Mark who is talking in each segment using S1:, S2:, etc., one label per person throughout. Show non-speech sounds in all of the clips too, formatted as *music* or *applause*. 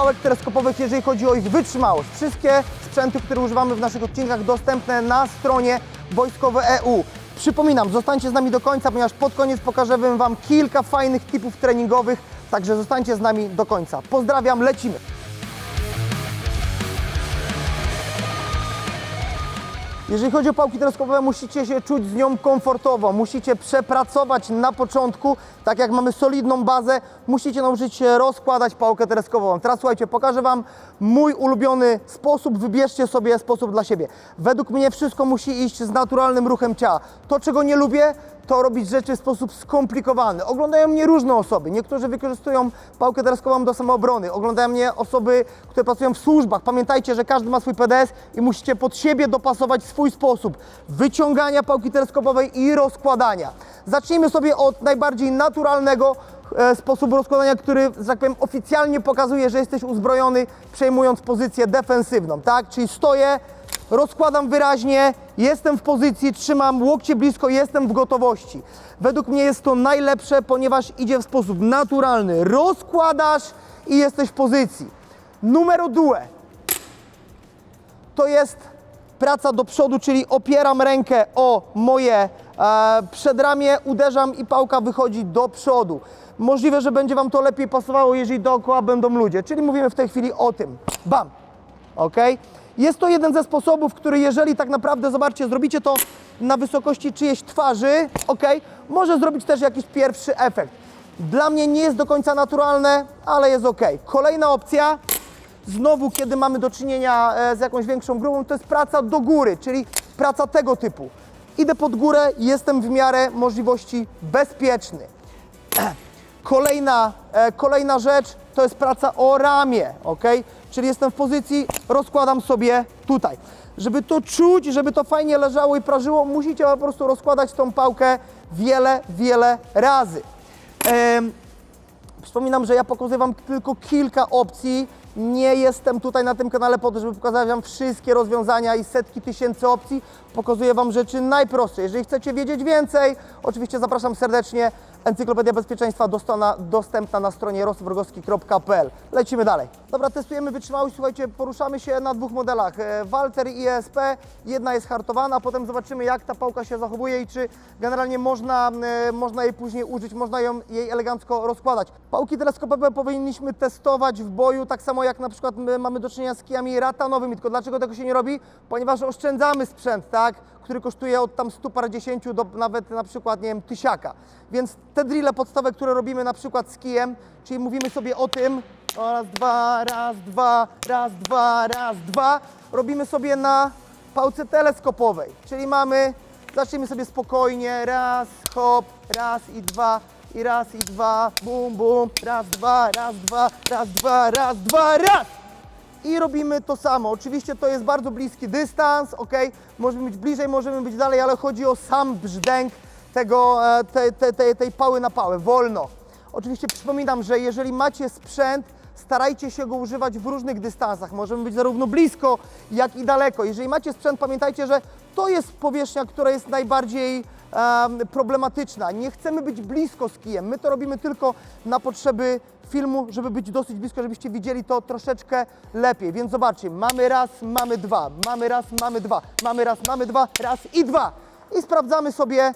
S1: Pałek teleskopowych, jeżeli chodzi o ich wytrzymałość. Wszystkie sprzęty, które używamy w naszych odcinkach, dostępne na stronie wojskowe EU. Przypominam, zostańcie z nami do końca, ponieważ pod koniec pokażę Wam kilka fajnych tipów treningowych, także zostańcie z nami do końca. Pozdrawiam, lecimy! Jeżeli chodzi o pałki teleskopowe, musicie się czuć z nią komfortowo, musicie przepracować na początku, tak jak mamy solidną bazę, musicie nauczyć się rozkładać pałkę teleskopową. Teraz słuchajcie, pokażę Wam mój ulubiony sposób, wybierzcie sobie sposób dla siebie. Według mnie wszystko musi iść z naturalnym ruchem ciała. To, czego nie lubię, to robić rzeczy w sposób skomplikowany. Oglądają mnie różne osoby. Niektórzy wykorzystują pałkę teleskopową do samoobrony. Oglądają mnie osoby, które pracują w służbach. Pamiętajcie, że każdy ma swój PDS i musicie pod siebie dopasować swój sposób wyciągania pałki teleskopowej i rozkładania. Zacznijmy sobie od najbardziej naturalnego e, sposobu rozkładania, który, że tak powiem, oficjalnie pokazuje, że jesteś uzbrojony, przejmując pozycję defensywną, tak? Czyli stoję, rozkładam wyraźnie, jestem w pozycji, trzymam łokcie blisko, jestem w gotowości. Według mnie jest to najlepsze, ponieważ idzie w sposób naturalny. Rozkładasz i jesteś w pozycji. Numero due to jest praca do przodu, czyli opieram rękę o moje e, przedramię, uderzam i pałka wychodzi do przodu. Możliwe, że będzie Wam to lepiej pasowało, jeżeli dookoła będą ludzie, czyli mówimy w tej chwili o tym. Bam! ok? Jest to jeden ze sposobów, który jeżeli tak naprawdę, zobaczcie, zrobicie to na wysokości czyjejś twarzy, ok? Może zrobić też jakiś pierwszy efekt. Dla mnie nie jest do końca naturalne, ale jest ok. Kolejna opcja, znowu kiedy mamy do czynienia e, z jakąś większą grupą, to jest praca do góry, czyli praca tego typu. Idę pod górę, jestem w miarę możliwości bezpieczny. *clears throat* Kolejna, e, kolejna rzecz to jest praca o ramię, ok? Czyli jestem w pozycji, rozkładam sobie tutaj. Żeby to czuć, żeby to fajnie leżało i prażyło, musicie po prostu rozkładać tą pałkę wiele, wiele razy. Em, Przypominam, że ja pokazuję Wam tylko kilka opcji. Nie jestem tutaj na tym kanale po to, żeby pokazać Wam wszystkie rozwiązania i setki tysięcy opcji. Pokazuję Wam rzeczy najprostsze. Jeżeli chcecie wiedzieć więcej, oczywiście zapraszam serdecznie. Encyklopedia Bezpieczeństwa dostępna na stronie rostwrogowski.pl. Lecimy dalej. Dobra, testujemy wytrzymałość. Słuchajcie, poruszamy się na dwóch modelach. E, Walter i ESP. Jedna jest hartowana, potem zobaczymy jak ta pałka się zachowuje i czy generalnie można, e, można jej później użyć, można ją, jej elegancko rozkładać. Pałki teleskopowe powinniśmy testować w boju, tak samo jak na przykład my mamy do czynienia z kijami ratanowymi. Tylko dlaczego tego się nie robi? Ponieważ oszczędzamy sprzęt, tak? który kosztuje od tam 150 do nawet na przykład, nie wiem, tysiaka. Więc te drille podstawowe, które robimy na przykład z kijem, czyli mówimy sobie o tym, raz, dwa, raz, dwa, raz, dwa, raz, dwa, robimy sobie na pałce teleskopowej, czyli mamy, zacznijmy sobie spokojnie, raz, hop, raz i dwa, i raz, i dwa, bum, bum, raz, dwa, raz, dwa, raz, dwa, raz, dwa, raz i robimy to samo. Oczywiście to jest bardzo bliski dystans, ok? Możemy być bliżej, możemy być dalej, ale chodzi o sam brzdęk tego, e, tej, tej, tej, tej pały na pałę, wolno. Oczywiście przypominam, że jeżeli macie sprzęt, starajcie się go używać w różnych dystansach. Możemy być zarówno blisko, jak i daleko. Jeżeli macie sprzęt, pamiętajcie, że to jest powierzchnia, która jest najbardziej em, problematyczna. Nie chcemy być blisko z kijem. My to robimy tylko na potrzeby filmu, żeby być dosyć blisko, żebyście widzieli to troszeczkę lepiej. Więc zobaczcie, mamy raz, mamy dwa, mamy raz, mamy dwa, mamy raz, mamy dwa, raz i dwa. I sprawdzamy sobie,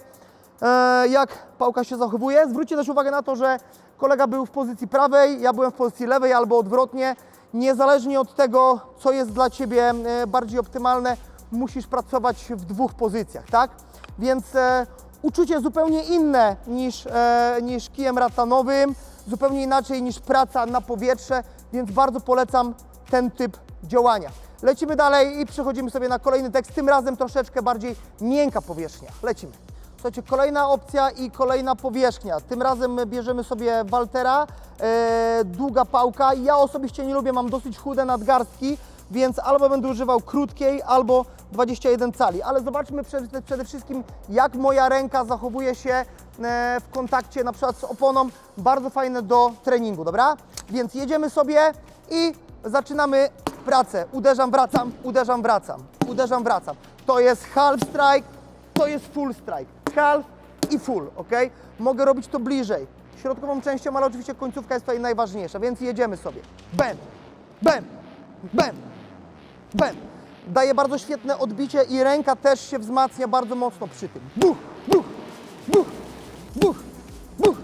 S1: jak pałka się zachowuje. Zwróćcie też uwagę na to, że kolega był w pozycji prawej, ja byłem w pozycji lewej albo odwrotnie. Niezależnie od tego, co jest dla Ciebie e, bardziej optymalne, musisz pracować w dwóch pozycjach, tak? Więc e, uczucie zupełnie inne niż, e, niż kijem ratanowym, zupełnie inaczej niż praca na powietrze, więc bardzo polecam ten typ działania. Lecimy dalej i przechodzimy sobie na kolejny tekst, tym razem troszeczkę bardziej miękka powierzchnia. Lecimy. Słuchajcie, kolejna opcja i kolejna powierzchnia. Tym razem bierzemy sobie Waltera, e, długa pałka. Ja osobiście nie lubię, mam dosyć chude nadgarstki, więc albo będę używał krótkiej, albo 21 cali. Ale zobaczmy przede, przede wszystkim, jak moja ręka zachowuje się e, w kontakcie na przykład z oponą. Bardzo fajne do treningu, dobra? Więc jedziemy sobie i zaczynamy pracę. Uderzam, wracam, uderzam, wracam, uderzam, wracam. To jest half strike, to jest full strike. Half i full, ok? Mogę robić to bliżej. środkową częścią, ale oczywiście końcówka jest tutaj najważniejsza, więc jedziemy sobie. Bem, bem, bem, bem. Daje bardzo świetne odbicie i ręka też się wzmacnia bardzo mocno przy tym. Buch, buch, buch, buch, buch.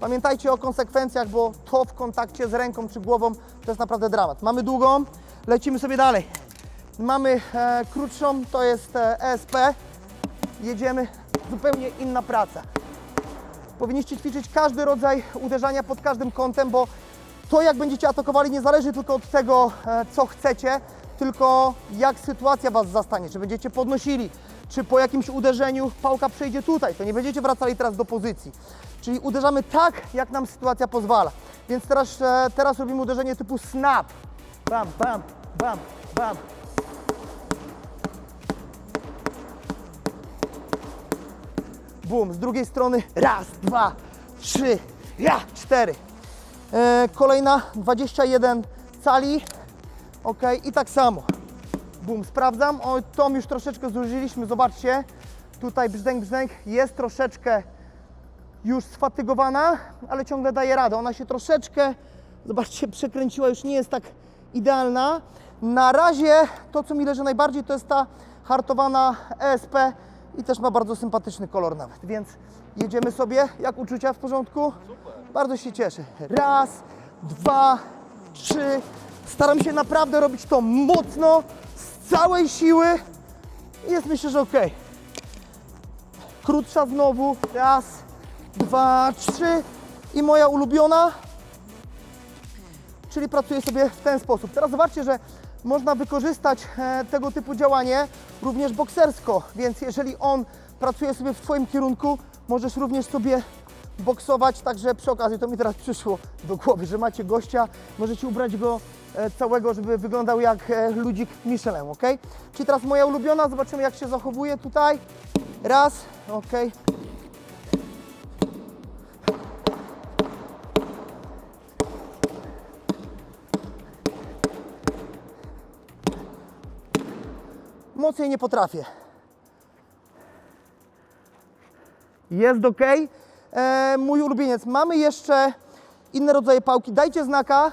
S1: Pamiętajcie o konsekwencjach, bo to w kontakcie z ręką czy głową to jest naprawdę dramat. Mamy długą, lecimy sobie dalej. Mamy e, krótszą, to jest e, ESP. Jedziemy, zupełnie inna praca. Powinniście ćwiczyć każdy rodzaj uderzania pod każdym kątem, bo to jak będziecie atakowali nie zależy tylko od tego, e, co chcecie, tylko jak sytuacja Was zastanie, czy będziecie podnosili, czy po jakimś uderzeniu pałka przejdzie tutaj, to nie będziecie wracali teraz do pozycji. Czyli uderzamy tak, jak nam sytuacja pozwala. Więc teraz, e, teraz robimy uderzenie typu snap. Bam, bam, bam, bam. Bum, z drugiej strony raz, dwa, trzy, ja, cztery. E, kolejna 21 cali. Ok, i tak samo. Bum, sprawdzam. O, tą już troszeczkę zużyliśmy, zobaczcie. Tutaj brzdęk, brzdęk jest troszeczkę już sfatygowana, ale ciągle daje radę. Ona się troszeczkę, zobaczcie, przekręciła, już nie jest tak idealna. Na razie to, co mi leży najbardziej, to jest ta hartowana ESP i też ma bardzo sympatyczny kolor nawet, więc jedziemy sobie. Jak uczucia w porządku? Bardzo się cieszę. Raz, dwa, trzy. Staram się naprawdę robić to mocno, z całej siły. I Jest myślę, że ok. Krótsza znowu. Raz, dwa, trzy. I moja ulubiona, czyli pracuję sobie w ten sposób. Teraz zobaczcie, że można wykorzystać e, tego typu działanie również boksersko, więc jeżeli on pracuje sobie w Twoim kierunku, możesz również sobie boksować, także przy okazji to mi teraz przyszło do głowy, że macie gościa, możecie ubrać go e, całego, żeby wyglądał jak e, ludzik Michelin, ok? Czyli teraz moja ulubiona, zobaczymy jak się zachowuje tutaj. Raz, ok. Mocniej nie potrafię. Jest ok. E, mój ulubieniec. Mamy jeszcze inne rodzaje pałki. Dajcie znaka,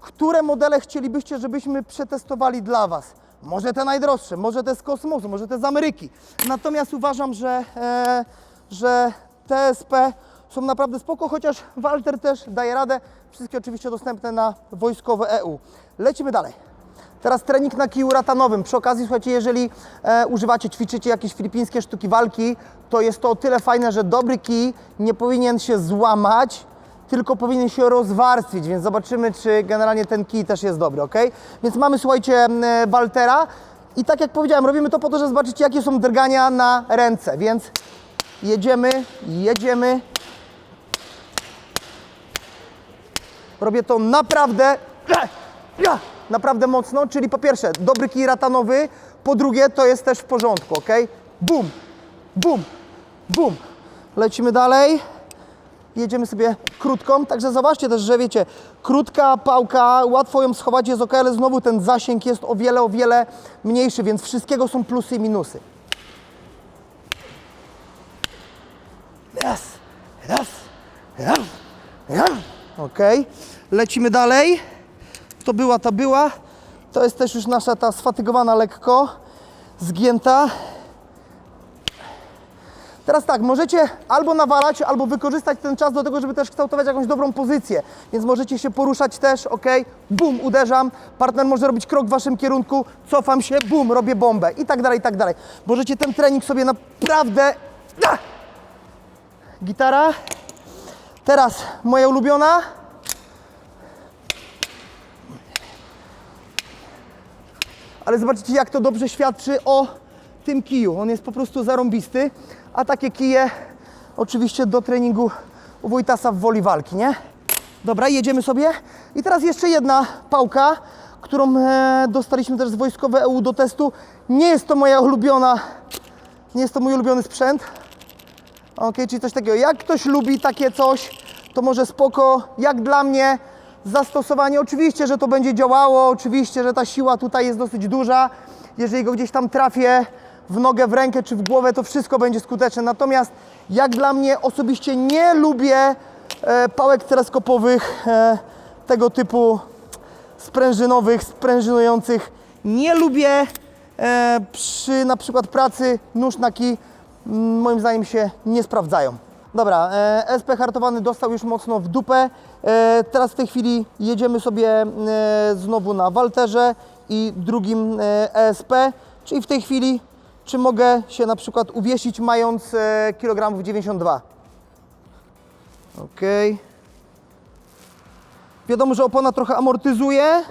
S1: które modele chcielibyście, żebyśmy przetestowali dla Was. Może te najdroższe, może te z kosmosu, może te z Ameryki. Natomiast uważam, że, e, że TSP są naprawdę spoko, chociaż Walter też daje radę. Wszystkie oczywiście dostępne na wojskowe EU. Lecimy dalej. Teraz trening na kiju ratanowym. Przy okazji, słuchajcie, jeżeli e, używacie, ćwiczycie jakieś filipińskie sztuki walki, to jest to o tyle fajne, że dobry kij nie powinien się złamać, tylko powinien się rozwarstwić, więc zobaczymy, czy generalnie ten kij też jest dobry, ok? Więc mamy, słuchajcie, e, Waltera i tak jak powiedziałem, robimy to po to, żeby zobaczyć, jakie są drgania na ręce, więc jedziemy, jedziemy. Robię to naprawdę, *clears throat* ja, naprawdę mocno, czyli po pierwsze dobry kij ratanowy, po drugie to jest też w porządku, ok? Bum, bum, bum. Lecimy dalej. Jedziemy sobie krótką, także zobaczcie też, że wiecie, krótka pałka, łatwo ją schować, jest ok, ale znowu ten zasięg jest o wiele, o wiele mniejszy, więc wszystkiego są plusy i minusy. Raz, raz, raz, raz. Ok, lecimy dalej. To była, ta była. To jest też już nasza ta sfatygowana lekko, zgięta. Teraz tak, możecie albo nawalać, albo wykorzystać ten czas do tego, żeby też kształtować jakąś dobrą pozycję. Więc możecie się poruszać też, ok? Bum, uderzam. Partner może robić krok w waszym kierunku, cofam się, bum, robię bombę i tak dalej, i tak dalej. Możecie ten trening sobie naprawdę... Gitara. Teraz moja ulubiona. Ale zobaczycie jak to dobrze świadczy o tym kiju. On jest po prostu zarąbisty, a takie kije oczywiście do treningu u w woli walki, nie? Dobra, jedziemy sobie. I teraz jeszcze jedna pałka, którą e, dostaliśmy też z wojskowe EU do testu. Nie jest to moja ulubiona, nie jest to mój ulubiony sprzęt. Ok, czyli coś takiego. Jak ktoś lubi takie coś, to może spoko. Jak dla mnie zastosowanie, oczywiście, że to będzie działało, oczywiście, że ta siła tutaj jest dosyć duża. Jeżeli go gdzieś tam trafię w nogę, w rękę czy w głowę, to wszystko będzie skuteczne. Natomiast jak dla mnie osobiście nie lubię e, pałek teleskopowych, e, tego typu sprężynowych, sprężynujących. Nie lubię e, przy na przykład pracy nóż na kij, mm, moim zdaniem się nie sprawdzają. Dobra, e, SP hartowany dostał już mocno w dupę. E, teraz w tej chwili jedziemy sobie e, znowu na Walterze i drugim ESP, czyli w tej chwili czy mogę się na przykład uwiesić mając kilogramów 92. Ok. Wiadomo, że opona trochę amortyzuje,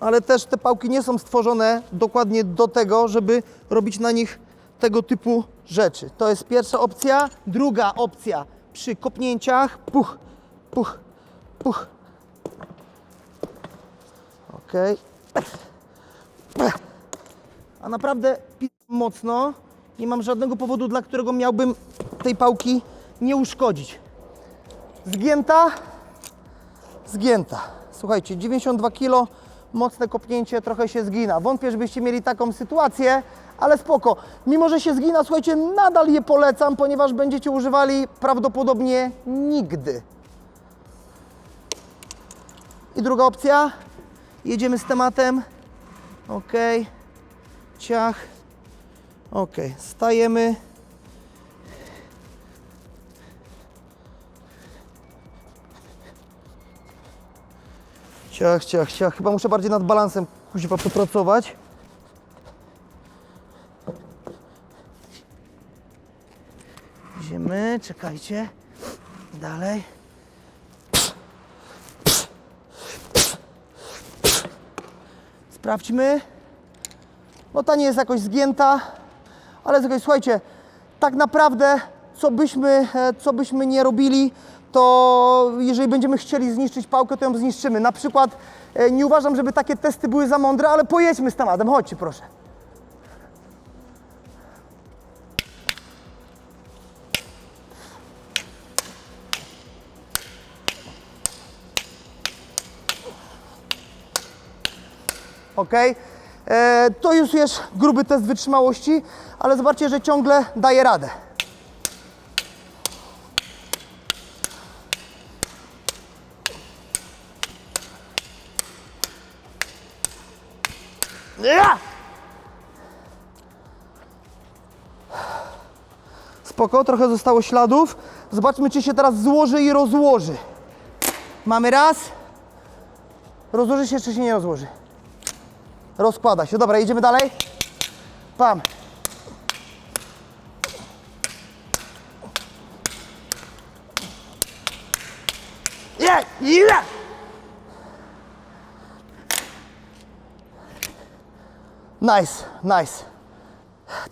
S1: ale też te pałki nie są stworzone dokładnie do tego, żeby robić na nich tego typu rzeczy. To jest pierwsza opcja. Druga opcja przy kopnięciach. Puch, puch, puch. Ok. A naprawdę mocno. Nie mam żadnego powodu, dla którego miałbym tej pałki nie uszkodzić. Zgięta, zgięta. Słuchajcie, 92 kg, mocne kopnięcie, trochę się zgina. Wątpię, żebyście mieli taką sytuację, ale spoko. Mimo, że się zgina, słuchajcie, nadal je polecam, ponieważ będziecie używali prawdopodobnie nigdy. I druga opcja. Jedziemy z tematem. Ok. Ciach. Ok. Stajemy. Ciach, ciach, ciach. Chyba muszę bardziej nad balansem kuźwa popracować. Idziemy, czekajcie. Dalej. Sprawdźmy. No ta nie jest jakoś zgięta, ale słuchaj, słuchajcie, tak naprawdę co byśmy, e, co byśmy nie robili, to jeżeli będziemy chcieli zniszczyć pałkę, to ją zniszczymy. Na przykład e, nie uważam, żeby takie testy były za mądre, ale pojedźmy z tematem. Chodźcie proszę. ok? E, to już jest gruby test wytrzymałości, ale zobaczcie, że ciągle daje radę. *sighs* Spoko, trochę zostało śladów. Zobaczmy, czy się teraz złoży i rozłoży. Mamy raz. Rozłoży się, czy się nie rozłoży? Rozkłada się. Dobra, idziemy dalej. Pam. Nie, nie. Nice, nice.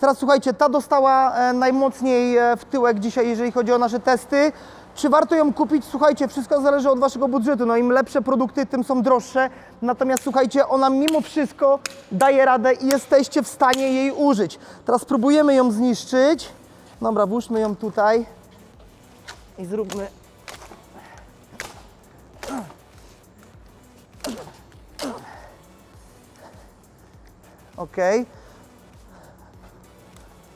S1: Teraz słuchajcie, ta dostała e, najmocniej e, w tyłek dzisiaj, jeżeli chodzi o nasze testy. Czy warto ją kupić? Słuchajcie, wszystko zależy od Waszego budżetu. No im lepsze produkty, tym są droższe. Natomiast słuchajcie, ona mimo wszystko daje radę i jesteście w stanie jej użyć. Teraz spróbujemy ją zniszczyć. Dobra, włóżmy ją tutaj i zróbmy ok.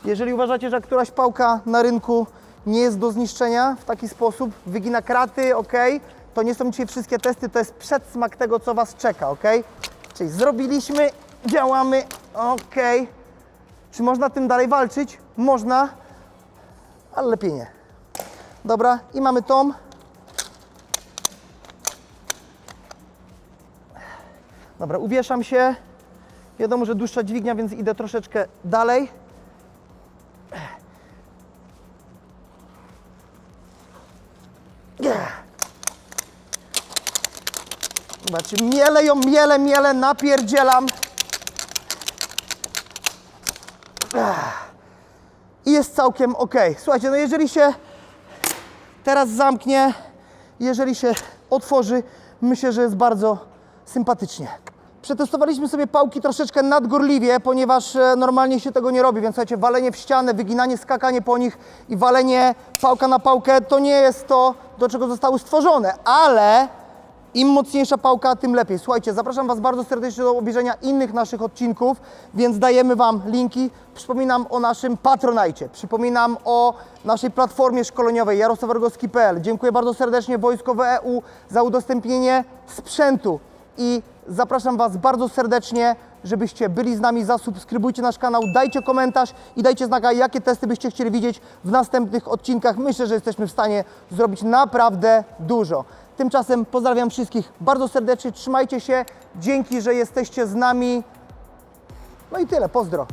S1: Jeżeli uważacie, że któraś pałka na rynku nie jest do zniszczenia w taki sposób, wygina kraty, ok, to nie są dzisiaj wszystkie testy, to jest przedsmak tego, co Was czeka, ok? Czyli zrobiliśmy, działamy, ok. Czy można tym dalej walczyć? Można, ale lepiej nie. Dobra, i mamy tą. Dobra, uwieszam się. Wiadomo, że dłuższa dźwignia, więc idę troszeczkę dalej. Zobaczcie, miele ją, miele, miele, napierdzielam. I jest całkiem ok. Słuchajcie, no jeżeli się teraz zamknie, jeżeli się otworzy, myślę, że jest bardzo sympatycznie. Przetestowaliśmy sobie pałki troszeczkę nadgorliwie, ponieważ e, normalnie się tego nie robi, więc słuchajcie, walenie w ścianę, wyginanie, skakanie po nich i walenie pałka na pałkę to nie jest to, do czego zostały stworzone, ale Im mocniejsza pałka, tym lepiej. Słuchajcie, zapraszam Was bardzo serdecznie do obejrzenia innych naszych odcinków, więc dajemy Wam linki. Przypominam o naszym Patronajcie, przypominam o naszej platformie szkoleniowej jarosławorgowski.pl. Dziękuję bardzo serdecznie Wojskowe EU za udostępnienie sprzętu i zapraszam Was bardzo serdecznie, żebyście byli z nami, zasubskrybujcie nasz kanał, dajcie komentarz i dajcie znaka, jakie testy byście chcieli widzieć w następnych odcinkach. Myślę, że jesteśmy w stanie zrobić naprawdę dużo. Tymczasem pozdrawiam wszystkich bardzo serdecznie, trzymajcie się, dzięki, że jesteście z nami. No i tyle, pozdro.